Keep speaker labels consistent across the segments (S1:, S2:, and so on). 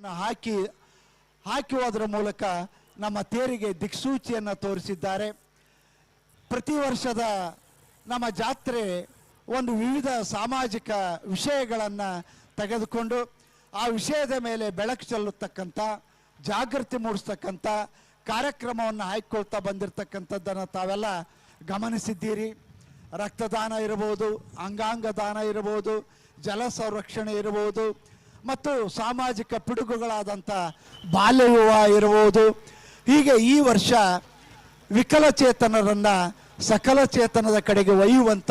S1: ಹಾಕಿ, ಹಾಕುವುದರ ಮೂಲಕ ನಮ್ಮ ತೇರಿಗೆ ದಿಕ್ಸೂಚಿಯನ್ನು ತೋರಿಸಿದ್ದಾರೆ. ಪ್ರತಿ ವರ್ಷದ ನಮ್ಮ ಜಾತ್ರೆ ಒಂದು ವಿವಿಧ ಸಾಮಾಜಿಕ ವಿಷಯಗಳನ್ನು ತೆಗೆದುಕೊಂಡು, ಆ ವಿಷಯದ ಮೇಲೆ ಬೆಳಕು ಚೆಲ್ಲತಕ್ಕಂಥ ಜಾಗೃತಿ ಮೂಡಿಸ್ತಕ್ಕಂಥ ಕಾರ್ಯಕ್ರಮವನ್ನು ಹಾಕಿಕೊಳ್ತಾ ಬಂದಿರತಕ್ಕಂಥದ್ದನ್ನು ತಾವೆಲ್ಲ ಗಮನಿಸಿದ್ದೀರಿ. ರಕ್ತದಾನ ಇರಬಹುದು ಅಂಗಾಂಗ ದಾನ ಇರಬಹುದು, ಜಲ ಸಂರಕ್ಷಣೆ ಇರಬಹುದು ಮತ್ತು ಸಾಮಾಜಿಕ ಪಿಡುಗುಗಳಾದಂಥ ಬಾಲ್ಯ ವಿವಾಹ ಇರಬಹುದು. ಹೀಗೆ ಈ ವರ್ಷ ವಿಕಲಚೇತನರನ್ನು ಸಕಲ ಚೇತನದ ಕಡೆಗೆ ಒಯ್ಯುವಂಥ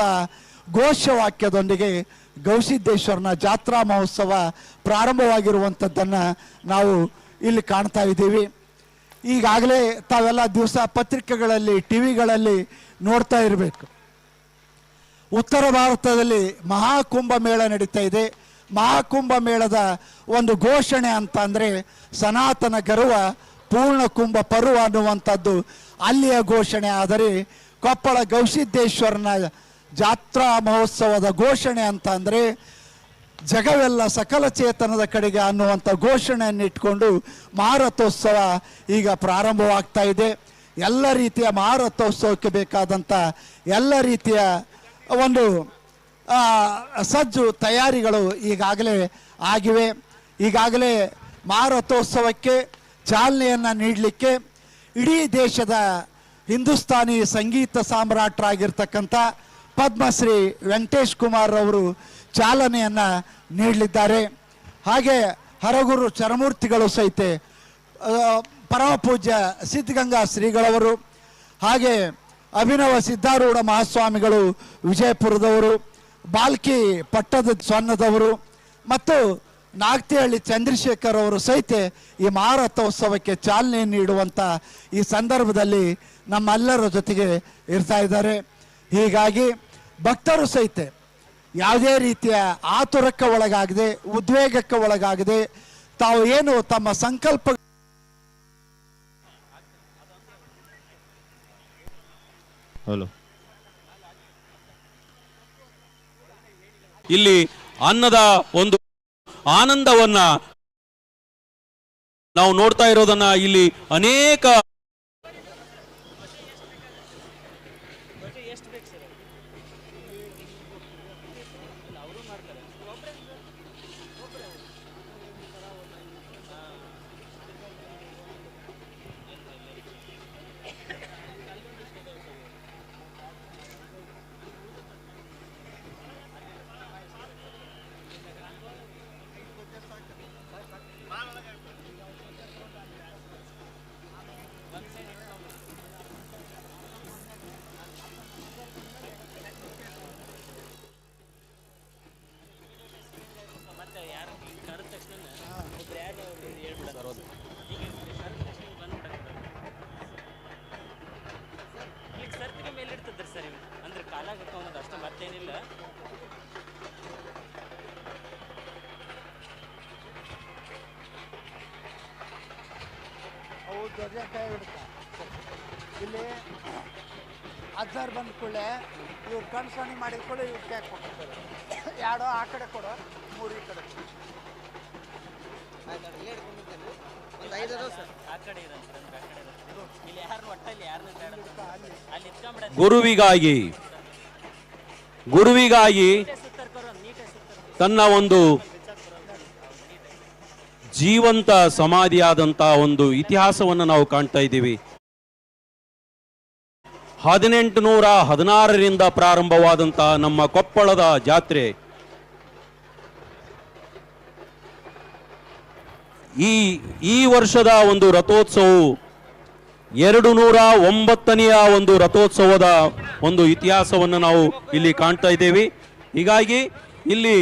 S1: ಘೋಷವಾಕ್ಯದೊಂದಿಗೆ ಗೌಸಿದ್ದೇಶ್ವರನ ಜಾತ್ರಾ ಮಹೋತ್ಸವ ಪ್ರಾರಂಭವಾಗಿರುವಂಥದ್ದನ್ನು ನಾವು ಇಲ್ಲಿ ಕಾಣ್ತಾ ಇದ್ದೀವಿ. ಈಗಾಗಲೇ ತಾವೆಲ್ಲ ದಿವಸ ಪತ್ರಿಕೆಗಳಲ್ಲಿ ಟಿ ವಿಗಳಲ್ಲಿ ನೋಡ್ತಾ ಇರಬೇಕು. ಉತ್ತರ ಭಾರತದಲ್ಲಿ ಮಹಾಕುಂಭ ಮೇಳ ನಡೀತಾ ಇದೆ. ಮಹಾಕುಂಭ ಮೇಳದ ಒಂದು ಘೋಷಣೆ ಅಂತ ಅಂದರೆ ಸನಾತನ ಗರ್ವ, ಪೂರ್ಣ ಕುಂಭ ಪರ್ವ ಅನ್ನುವಂಥದ್ದು ಅಲ್ಲಿಯ ಘೋಷಣೆ. ಆದರೆ ಕೊಪ್ಪಳ ಗವಿಸಿದ್ದೇಶ್ವರನ ಜಾತ್ರಾ ಮಹೋತ್ಸವದ ಘೋಷಣೆ ಅಂತ ಅಂದರೆ ಜಗವೆಲ್ಲ ಸಕಲ ಚೇತನದ ಕಡೆಗೆ ಅನ್ನುವಂಥ ಘೋಷಣೆಯನ್ನು ಇಟ್ಕೊಂಡು ಮಹಾರಥೋತ್ಸವ ಈಗ ಪ್ರಾರಂಭವಾಗ್ತಾ ಇದೆ. ಎಲ್ಲ ರೀತಿಯ ಮಹಾರಥೋತ್ಸವಕ್ಕೆ ಬೇಕಾದಂಥ ಎಲ್ಲ ರೀತಿಯ ಒಂದು ಸಜ್ಜು ತಯಾರಿಗಳು ಈಗಾಗಲೇ ಆಗಿವೆ. ಈಗಾಗಲೇ ಮಾರಥೋತ್ಸವಕ್ಕೆ ಚಾಲನೆಯನ್ನು ನೀಡಲಿಕ್ಕೆ ಇಡೀ ದೇಶದ ಹಿಂದೂಸ್ತಾನಿ ಸಂಗೀತ ಸಾಮ್ರಾಟರಾಗಿರ್ತಕ್ಕಂಥ ಪದ್ಮಶ್ರೀ ವೆಂಕಟೇಶ್ ಕುಮಾರ್ ಅವರು ಚಾಲನೆಯನ್ನು ನೀಡಲಿದ್ದಾರೆ. ಹಾಗೆ ಹರಗುರು ಚರಮೂರ್ತಿಗಳು ಸಹಿತ ಪರಮಪೂಜ್ಯ ಪರಮ ಪೂಜ್ಯ ಸಿದ್ಧಗಂಗಾ ಶ್ರೀಗಳವರು, ಹಾಗೆ ಅಭಿನವ ಸಿದ್ಧಾರೂಢ ಮಹಾಸ್ವಾಮಿಗಳು ವಿಜಯಪುರದವರು ಬಾಲ್ಕಿ ಪಟ್ಟದ ಸ್ವರ್ಣದವರು ಮತ್ತು ನಾಗತಿಹಳ್ಳಿ ಚಂದ್ರಶೇಖರ್ ಅವರು ಸಹಿತ ಈ ಮಹಾರಥೋತ್ಸವಕ್ಕೆ ಚಾಲನೆ ನೀಡುವಂಥ ಈ ಸಂದರ್ಭದಲ್ಲಿ ನಮ್ಮೆಲ್ಲರ ಜೊತೆಗೆ ಇರ್ತಾ ಇದ್ದಾರೆ. ಹೀಗಾಗಿ ಭಕ್ತರು ಸಹಿತ ಯಾವುದೇ ರೀತಿಯ ಆತುರಕ್ಕೆ ಒಳಗಾಗದೆ, ಉದ್ವೇಗಕ್ಕೆ ಒಳಗಾಗದೆ ತಾವು ಏನು ತಮ್ಮ ಸಂಕಲ್ಪ
S2: ಹಲೋ
S3: ಇಲ್ಲಿ ಅನ್ನದ ಒಂದು ಆನಂದವನ್ನ ನಾವು ನೋಡ್ತಾ ಇರೋದನ್ನ ಇಲ್ಲಿ ಅನೇಕ
S4: ಕಾಲಾಗ ಹಾಕೋದು ಅಷ್ಟೇ ಮತ್ತೇನಿಲ್ಲ.
S1: ಅವು ಧ್ವಜ ಕೈ ಹಿಡ್ತಾ ಇಲ್ಲಿ ಅಜ್ಜಾರ್ ಬಂದ ಕೂಡಲೇ ಇವ್ರು ಕಣ್ಸಣಿ ಮಾಡಿದ ಕೂಡ ಇವ್ರು ಕೈ ಕೊಟ್ಟಿರ್ತಾರೆ ಎರಡೋ ಆ ಕಡೆ ಕೊಡೋ ಮೂರು ಈ ಕಡೆ ಕಡೆ.
S4: ಇರೋದು ಸರ್. ಆ ಕಡೆ ಇರೋದು ಇಲ್ಲಿ ಯಾರು ಒಟ್ಟಲ್ಲಿ ಯಾರನ್ನ ಅಲ್ಲಿ. ಇಟ್ಕೊಂಬಿಡ
S3: ಗುರುವಿಗಾಗಿ ಗುರುವಿಗಾಗಿ ತನ್ನ ಒಂದು ಜೀವಂತ ಸಮಾಧಿಯಾದಂಥ ಒಂದು ಇತಿಹಾಸವನ್ನು ನಾವು ಕಾಣ್ತಾ ಇದ್ದೀವಿ. ಹದಿನೆಂಟು ನೂರ ಹದಿನಾರರಿಂದ ಪ್ರಾರಂಭವಾದಂಥ ನಮ್ಮ ಕೊಪ್ಪಳದ ಜಾತ್ರೆ. ಈ ಈ ವರ್ಷದ ಒಂದು ರಥೋತ್ಸವವು ಎರಡು ನೂರ ಒಂಬತ್ತನೆಯ ಒಂದು ರಥೋತ್ಸವದ ಒಂದು ಇತಿಹಾಸವನ್ನು ನಾವು ಇಲ್ಲಿ ಕಾಣ್ತಾ ಇದ್ದೇವೆ. ಹೀಗಾಗಿ ಇಲ್ಲಿ